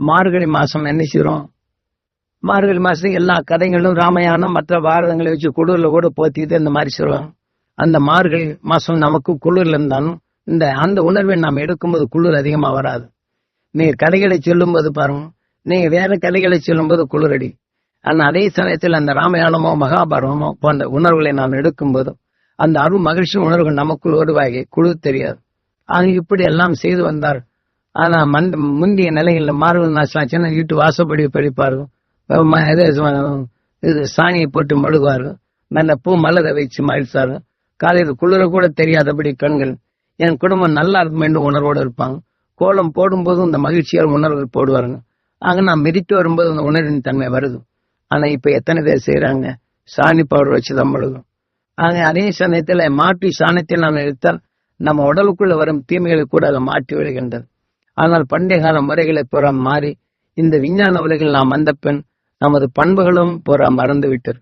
மார்கழி மாசம் என்ன செய்யறோம் மார்கழி மாசத்துக்கு எல்லா கதைகளும் ராமாயணம் மற்ற பாரதங்களை வச்சு குளிர்ல கூட போத்திட்டு இந்த மாதிரி சொல்லுவாங்க. அந்த மார்கழி மாசம் நமக்கு குளிர்ல இருந்தாலும் இந்த அந்த உணர்வை நாம் எடுக்கும்போது குளிர் அதிகமா வராது. நீங்க கதைகளை சொல்லும்போது பாருங்க. நீங்க வேற கதைகளை சொல்லும்போது குளிரடி ஆனா அதே சமயத்தில் அந்த ராமாயணமோ மகாபாரதமோ போன்ற உணர்வுகளை நாம் எடுக்கும்போது அந்த அருள் மகிழ்ச்சி உணர்வுகள் நமக்குள் உருவாகி குளிர் தெரியாது. ஆக இப்படி எல்லாம் செய்து வந்தார் ஆனா மந்த முந்தைய நிலைகள்ல மார்பல் நாசாச்சுன்னா வீட்டு வாசப்படி படிப்பார்கள். இது இது சாணியை போட்டு மழுகுவார்கள். நல்ல பூ மலரை வச்சு மகிழ்ச்சாரு காலையில் குளிர கூட தெரியாதபடி கண்கள் என் குடும்பம் நல்லா இருக்கும் என்று உணர்வோடு இருப்பாங்க. கோலம் போடும்போதும் இந்த மகிழ்ச்சியால் உணர்வுகள் போடுவாருங்க ஆக நான் மிதித்து வரும்போது அந்த உணர்வின் தன்மை வருது. ஆனா இப்ப எத்தனை பேர் செய்யறாங்க சாணி பவுடர் வச்சு தான் மழுகும். ஆக அதே சமயத்துல மாட்டி சாணத்தில் நாம் எடுத்தால் நம்ம உடலுக்குள்ள வரும் தீமைகளை கூட அதை மாற்றி விடுகின்றது. ஆனால் பண்டைய கால முறைகளை புறம் மாறி இந்த விஞ்ஞான உலகில் நாம் வந்த பின் நமது பண்புகளும் புற மறந்து விட்டது